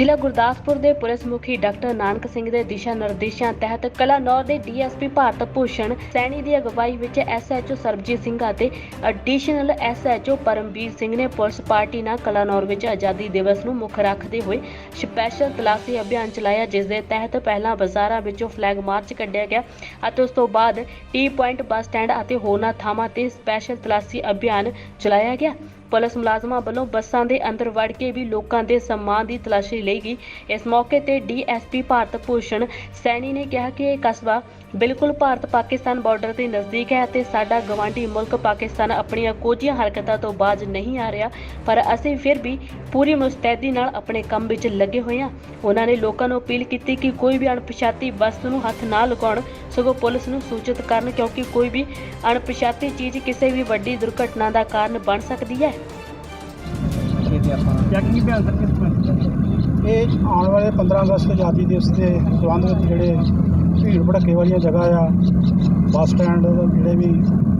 ਜ਼ਿਲ੍ਹਾ ਗੁਰਦਾਸਪੁਰ ਦੇ ਪੁਲਿਸ ਮੁਖੀ ਡਾਕਟਰ ਨਾਨਕ ਸਿੰਘ ਦੇ ਦਿਸ਼ਾ ਨਿਰਦੇਸ਼ਾਂ ਤਹਿਤ ਕਲਾਨੌਰ ਦੇ ਡੀਐਸਪੀ ਭਾਰਤ ਭੂਸ਼ਣ ਸੈਣੀ ਦੀ ਅਗਵਾਈ ਵਿੱਚ ਐਸਐਚਓ ਸਰਬਜੀਤ ਸਿੰਘ ਅਤੇ ਐਡੀਸ਼ਨਲ ਐਸਐਚਓ ਪਰਮਵੀਰ ਸਿੰਘ ਨੇ ਪੁਲਿਸ ਪਾਰਟੀ ਨਾਲ ਕਲਾਨੌਰ ਵਿੱਚ ਆਜ਼ਾਦੀ ਦਿਵਸ ਨੂੰ ਮੁੱਖ ਰੱਖਦੇ ਹੋਏ ਸਪੈਸ਼ਲ ਤਲਾਸ਼ੀ ਅਭਿਆਨ ਚਲਾਇਆ, ਜਿਸ ਦੇ ਤਹਿਤ ਪਹਿਲਾਂ ਬਾਜ਼ਾਰਾਂ ਵਿੱਚੋਂ ਫਲੈਗ ਮਾਰਚ ਕੱਢਿਆ ਗਿਆ ਅਤੇ ਉਸ ਤੋਂ ਬਾਅਦ ਟੀ ਪੁਆਇੰਟ ਬੱਸ ਸਟੈਂਡ ਅਤੇ ਹੋਰਨਾਂ ਥਾਵਾਂ ਤੇ ਸਪੈਸ਼ਲ ਤਲਾਸ਼ੀ ਅਭਿਆਨ ਚਲਾਇਆ ਗਿਆ। ਪੁਲਿਸ ਮੁਲਾਜ਼ਮਾਂ ਵੱਲੋਂ ਬੱਸਾਂ ਦੇ ਅੰਦਰ ਵੜ ਕੇ ਵੀ ਲੋਕਾਂ ਦੇ ਸਮਾਨ ਦੀ ਤਲਾਸ਼ੀ ਲਈ ਇਸ ਮੌਕੇ ਤੇ ਡੀਐਸਪੀ ਭਾਰਤ ਭੂਸ਼ਣ ਸੈਣੀ ਨੇ ਕਿਹਾ ਕਿ ਇਹ ਕਸਬਾ ਬਿਲਕੁਲ ਭਾਰਤ ਪਾਕਿਸਤਾਨ ਬਾਰਡਰ ਦੇ ਨਜ਼ਦੀਕ ਹੈ ਅਤੇ ਸਾਡਾ ਗਵਾਂਢੀ ਮੁਲਕ ਪਾਕਿਸਤਾਨ ਆਪਣੀਆਂ ਕੋਝੀਆਂ ਹਰਕਤਾਂ ਤੋਂ ਬਾਜ਼ ਨਹੀਂ ਆ ਰਿਹਾ, ਪਰ ਅਸੀਂ ਫਿਰ ਵੀ ਪੂਰੀ ਮੁਸਤੈਦੀ ਨਾਲ ਆਪਣੇ ਕੰਮ ਵਿੱਚ ਲੱਗੇ ਹੋਏ ਹਾਂ। ਉਹਨਾਂ ਨੇ ਲੋਕਾਂ ਨੂੰ ਅਪੀਲ ਕੀਤੀ ਕਿ ਕੋਈ ਵੀ ਅਣਪਛਾਤੀ ਵਸਤੂ ਨੂੰ ਹੱਥ ਨਾ ਲਗਾਉਣ, ਸਗੋਂ ਪੁਲਿਸ ਨੂੰ ਸੂਚਿਤ ਕਰਨ ਕਿਉਂਕਿ ਕੋਈ ਵੀ ਅਣਪਛਾਤੀ ਚੀਜ਼ ਕਿਸੇ ਵੀ ਵੱਡੀ ਦੁਰਘਟਨਾ ਦਾ ਕਾਰਨ ਬਣ ਸਕਦੀ ਹੈ। ਇਹ ਆਪਾਂ ਚੈਕਿੰਗ ਅਭਿਆਨ ਸਰ ਇਹ ਆਉਣ ਵਾਲੇ 15 ਅਗਸਤ ਆਜ਼ਾਦੀ ਦਿਵਸ ਦੇ ਸੰਬੰਧ ਵਿੱਚ ਜਿਹੜੇ ਭੀੜ ਭੜੱਕੇ ਵਾਲੀਆਂ ਜਗ੍ਹਾ ਆ, ਬੱਸ ਸਟੈਂਡ ਜਿਹੜੇ ਵੀ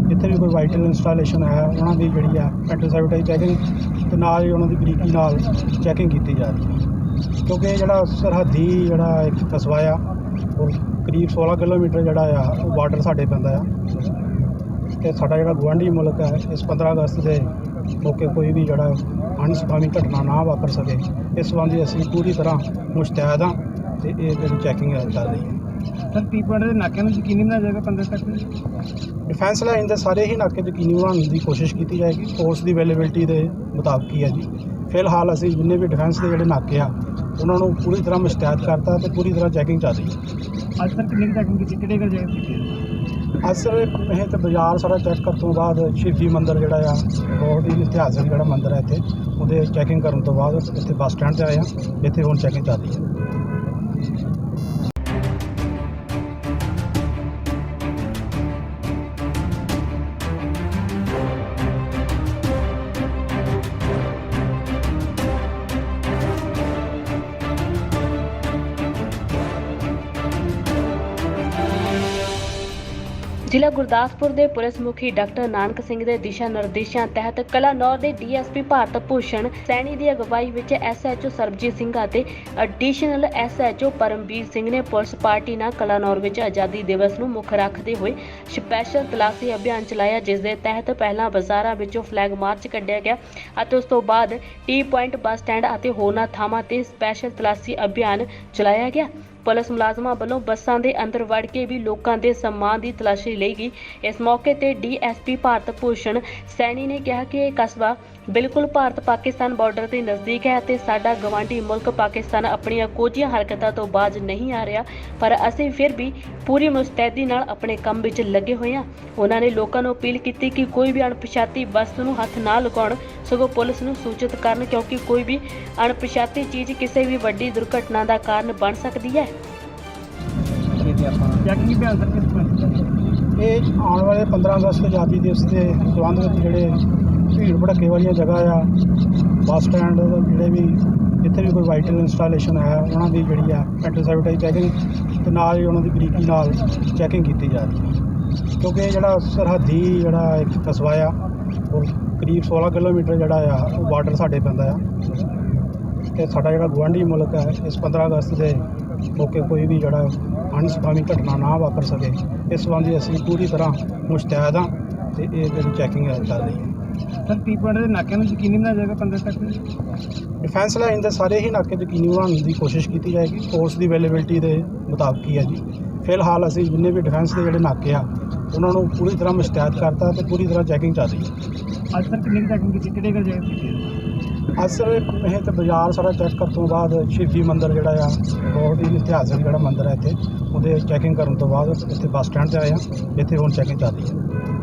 ਜਿੱਥੇ ਵੀ ਕੋਈ ਵਾਈਟਲ ਇੰਸਟਾਲੇਸ਼ਨ ਹੈ, ਉਹਨਾਂ ਦੀ ਜਿਹੜੀ ਆ ਐਂਟੀਸੈਪਟਾਈਜ਼ ਚੈਕਿੰਗ ਤੇ ਨਾਲ ਹੀ ਉਹਨਾਂ ਦੀ ਬਰੀਕੀ ਨਾਲ ਚੈਕਿੰਗ ਕੀਤੀ ਜਾ ਰਹੀ ਹੈ। ਕਿਉਂਕਿ ਇਹ ਜਿਹੜਾ ਸਰਹੱਦੀ ਜਿਹੜਾ ਇੱਕ ਕਸਬਾ ਆ, ਉਹ ਕਰੀਬ 16 ਕਿਲੋਮੀਟਰ ਜਿਹੜਾ ਆ, ਉਹ ਬਾਰਡਰ ਸਾਡੇ ਪੈਂਦਾ ਆ। ਤੇ ਸਾਡਾ ਜਿਹੜਾ ਗੁਆਂਢੀ ਮੁਲਕ ਹੈ, ਇਸ 15 ਅਗਸਤ ਦੇ ਮੌਕੇ ਕੋਈ ਵੀ ਜਿਹੜਾ ਅਣਸੁਖਾਵੀ ਘਟਨਾ ਨਾ ਵਾਪਰ ਸਕੇ। ਇਸ ਸੰਬੰਧੀ ਅਸੀਂ ਪੂਰੀ ਤਰ੍ਹਾਂ ਮੁਸ਼ਤੈਦ ਹਾਂ ਤੇ ਇਹ ਜਿਹੜੀ ਚੈਕਿੰਗ ਹੈ ਚੱਲ ਰਹੀ ਹੈ। ਸਰ ਪੁਆਇੰਟ ਦੇ ਨਾਕਿਆਂ ਨੂੰ ਯਕੀਨੀ ਬਣਾਇਆ ਜਾਏਗਾ 15 ਤੱਕ? ਡਿਫੈਂਸ ਲਾਈਨ ਦੇ ਸਾਰੇ ਹੀ ਨਾਕੇ ਯਕੀਨੀ ਬਣਾਉਣ ਦੀ ਕੋਸ਼ਿਸ਼ ਕੀਤੀ ਜਾਏਗੀ। ਫੋਰਸ ਦੀ ਅਵੇਲੇਬਿਲਟੀ ਦੇ ਮੁਤਾਬਕ ਹੀ ਹੈ ਜੀ। ਫਿਲਹਾਲ ਅਸੀਂ ਜਿੰਨੇ ਵੀ ਡਿਫੈਂਸ ਦੇ ਜਿਹੜੇ ਨਾਕੇ ਆ ਉਹਨਾਂ ਨੂੰ ਪੂਰੀ ਤਰ੍ਹਾਂ ਮੁਸ਼ਤੈਦ ਕਰਤਾ ਤੇ ਪੂਰੀ ਤਰ੍ਹਾਂ ਚੈਕਿੰਗ ਚੱਲ ਰਹੀ ਹੈ। ਅੱਜ ਸਰ ਕਿੰਨੀ ਚੈਕਿੰਗ ਕੀਤੀ? ਕਿਹੜੇ ਕਿਹੜੇ ਜਗ੍ਹਾ ਕੀਤੀ ਅਸਰ ਇਹ ਤੇ ਬਾਜ਼ਾਰ ਸਾਰਾ ਚੈੱਕ ਕਰਨ ਤੋਂ ਬਾਅਦ ਸ਼ਿਵਜੀ ਮੰਦਿਰ ਜਿਹੜਾ ਆ, ਬਹੁਤ ਹੀ ਇਤਿਹਾਸਕ ਜਿਹੜਾ ਮੰਦਿਰ ਹੈ ਇੱਥੇ। ਉਹਦੇ ਚੈਕਿੰਗ ਕਰਨ ਤੋਂ ਬਾਅਦ ਇੱਥੇ ਬੱਸ ਸਟੈਂਡ ਤੇ ਆਏ ਆ ਇੱਥੇ ਹੁਣ ਚੈਕਿੰਗ ਚੱਲ ਰਹੀ ਹੈ ਜ਼ਿਲ੍ਹਾ ਗੁਰਦਾਸਪੁਰ ਦੇ ਪੁਲਿਸ ਮੁਖੀ ਡਾਕਟਰ ਨਾਨਕ ਸਿੰਘ ਦੇ ਦਿਸ਼ਾ ਨਿਰਦੇਸ਼ਾਂ ਤਹਿਤ ਕਲਾਨੌਰ ਦੇ ਡੀਐਸਪੀ ਭਾਰਤ ਭੂਸ਼ਣ ਸੈਣੀ ਦੀ ਅਗਵਾਈ ਵਿੱਚ ਐਸਐਚਓ ਸਰਬਜੀਤ ਸਿੰਘ ਅਤੇ ਐਡੀਸ਼ਨਲ ਐਸਐਚਓ ਪਰਮਵੀਰ ਸਿੰਘ ਨੇ ਪੁਲਿਸ ਪਾਰਟੀ ਨਾਲ ਕਲਾਨੌਰ ਵਿੱਚ ਆਜ਼ਾਦੀ ਦਿਵਸ ਨੂੰ ਮੁੱਖ ਰੱਖਦੇ ਹੋਏ ਸਪੈਸ਼ਲ ਤਲਾਸ਼ੀ ਅਭਿਆਨ ਚਲਾਇਆ, ਜਿਸ ਦੇ ਤਹਿਤ ਪਹਿਲਾਂ ਬਾਜ਼ਾਰਾਂ ਵਿੱਚੋਂ ਫਲੈਗ ਮਾਰਚ ਕੱਢਿਆ ਗਿਆ ਅਤੇ ਉਸ ਤੋਂ ਬਾਅਦ ਟੀ ਪੁਆਇੰਟ ਬੱਸ ਸਟੈਂਡ ਅਤੇ ਹੋਰਨਾਂ ਥਾਵਾਂ ਤੇ ਸਪੈਸ਼ਲ ਤਲਾਸ਼ੀ ਅਭਿਆਨ ਚਲਾਇਆ ਗਿਆ। ਪੁਲਿਸ ਮੁਲਾਜ਼ਮਾਂ ਵੱਲੋਂ ਬੱਸਾਂ ਦੇ ਅੰਦਰ ਵੜ ਕੇ ਵੀ ਲੋਕਾਂ ਦੇ ਸਨਮਾਨ ਦੀ ਤਲਾਸ਼ੀ ਲਈ ਗਈ। ਇਸ ਮੌਕੇ ਤੇ ਡੀਐਸਪੀ ਭਾਰਤ ਭੂਸ਼ਣ ਸੈਣੀ ਨੇ ਕਿਹਾ ਕਿ ਇਹ ਕਸਬਾ ਬਿਲਕੁਲ ਭਾਰਤ ਪਾਕਿਸਤਾਨ ਬਾਰਡਰ ਦੇ ਨਜ਼ਦੀਕ ਹੈ ਅਤੇ ਸਾਡਾ ਗਵਾਂਢੀ ਮੁਲਕ ਪਾਕਿਸਤਾਨ ਆਪਣੀਆਂ ਕੋਝੀਆਂ ਹਰਕਤਾਂ ਤੋਂ ਬਾਜ਼ ਨਹੀਂ ਆ ਰਿਹਾ, ਪਰ ਅਸੀਂ ਫਿਰ ਵੀ ਪੂਰੀ ਮੁਸਤੈਦੀ ਨਾਲ ਆਪਣੇ ਕੰਮ ਵਿੱਚ ਲੱਗੇ ਹੋਏ ਹਾਂ। ਉਹਨਾਂ ਨੇ ਲੋਕਾਂ ਨੂੰ ਅਪੀਲ ਕੀਤੀ ਕਿ ਕੋਈ ਵੀ ਅਣਪਛਾਤੀ ਵਸਤੂ ਨੂੰ ਹੱਥ ਨਾ ਲਗਾਉਣ, ਸਗੋਂ ਪੁਲਿਸ ਨੂੰ ਸੂਚਿਤ ਕਰਨ ਕਿਉਂਕਿ ਕੋਈ ਵੀ ਅਣਪਛਾਤੀ ਚੀਜ਼ ਕਿਸੇ ਵੀ ਵੱਡੀ ਦੁਰਘਟਨਾ ਦਾ ਕਾਰਨ ਬਣ ਸਕਦੀ ਹੈ। ਇਹ ਆਪਾਂ। ਚੈਕਿੰਗ ਅਭਿਆਨ ਸਰ ਕਿਸ ਤਰ੍ਹਾਂ ਇਹ ਆਉਣ ਵਾਲੇ 15 ਅਗਸਤ ਆਜ਼ਾਦੀ ਦਿਵਸ ਦੇ ਸੰਬੰਧ ਵਿੱਚ ਜਿਹੜੇ ਭੀੜ ਭੜੱਕੇ ਵਾਲੀਆਂ ਜਗ੍ਹਾ ਆ ਬੱਸ ਸਟੈਂਡ ਜਿਹੜੇ ਵੀ ਜਿੱਥੇ ਵੀ ਕੋਈ ਵਾਈਟਲ ਇੰਸਟਾਲੇਸ਼ਨ ਹੈ ਉਹਨਾਂ ਦੀ ਜਿਹੜੀ ਆ ਐਂਟੀਸੈਪਟਾਈਜ਼ ਚੈਕਿੰਗ ਤੇ ਨਾਲ ਹੀ ਉਹਨਾਂ ਦੀ ਬਰੀਕੀ ਨਾਲ ਚੈਕਿੰਗ ਕੀਤੀ ਜਾ ਰਹੀ ਹੈ। ਕਿਉਂਕਿ ਇਹ ਜਿਹੜਾ ਸਰਹੱਦੀ ਜਿਹੜਾ ਇੱਕ ਕਸਬਾ ਆ ਉਹ ਕਰੀਬ 16 ਕਿਲੋਮੀਟਰ ਜਿਹੜਾ ਆ ਉਹ ਬਾਰਡਰ ਸਾਡੇ ਪੈਂਦਾ ਆ। ਤੇ ਸਾਡਾ ਜਿਹੜਾ ਗੁਆਂਢੀ ਮੁਲਕ ਹੈ ਇਸ 15 ਅਗਸਤ ਦੇ ਮੌਕੇ ਕੋਈ ਵੀ ਜਿਹੜਾ ਅਣਸੁਖਾਵੀ ਘਟਨਾ ਨਾ ਵਾਪਰ ਸਕੇ। ਇਸ ਸੰਬੰਧੀ ਅਸੀਂ ਪੂਰੀ ਤਰ੍ਹਾਂ ਮੁਸ਼ਤੈਦ ਹਾਂ ਤੇ ਇਹ ਜਿਹੜੀ ਚੈਕਿੰਗ ਹੈ ਚੱਲ ਰਹੀ ਹੈ ਸਰ ਪੁਆਇੰਟ ਦੇ ਨਾਕਿਆਂ ਨੂੰ ਯਕੀਨੀ ਬਣਾਇਆ ਜਾਏਗਾ 15 ਤੱਕ? ਡਿਫੈਂਸ ਲਾਈਨ ਦੇ ਸਾਰੇ ਹੀ ਨਾਕੇ ਯਕੀਨੀ ਬਣਾਉਣ ਦੀ ਕੋਸ਼ਿਸ਼ ਕੀਤੀ ਜਾਏਗੀ। ਫੋਰਸ ਦੀ ਅਵੇਲੇਬਿਲਟੀ ਦੇ ਮੁਤਾਬਕ ਹੀ ਹੈ ਜੀ। ਫਿਲਹਾਲ ਅਸੀਂ ਜਿੰਨੇ ਵੀ ਡਿਫੈਂਸ ਦੇ ਜਿਹੜੇ ਨਾਕੇ ਆ ਉਹਨਾਂ ਨੂੰ ਪੂਰੀ ਤਰ੍ਹਾਂ ਮੁਸ਼ਤੈਦ ਕਰਤਾ ਤੇ ਪੂਰੀ ਤਰ੍ਹਾਂ ਚੈਕਿੰਗ ਚੱਲ ਰਹੀ ਹੈ। ਅੱਜ ਸਰ ਕਿੰਨੀ ਚੈਕਿੰਗ ਕੀਤੀ? ਕਿਹੜੇ ਕਿਹੜੇ ਕੀਤੀ ਅਸਰ ਇਹ ਤੇ ਬਾਜ਼ਾਰ ਸਾਰਾ ਚੈੱਕ ਕਰਨ ਤੋਂ ਬਾਅਦ ਸ਼ਿਵਜੀ ਮੰਦਿਰ ਜਿਹੜਾ ਆ, ਬਹੁਤ ਹੀ ਇਤਿਹਾਸਕ ਜਿਹੜਾ ਮੰਦਿਰ ਹੈ ਇੱਥੇ। ਉਹਦੇ ਚੈਕਿੰਗ ਕਰਨ ਤੋਂ ਬਾਅਦ ਇੱਥੇ ਬੱਸ ਸਟੈਂਡ ਤੇ ਆਏ ਆ ਇੱਥੇ ਹੁਣ ਚੈਕਿੰਗ ਚੱਲ ਰਹੀ ਹੈ।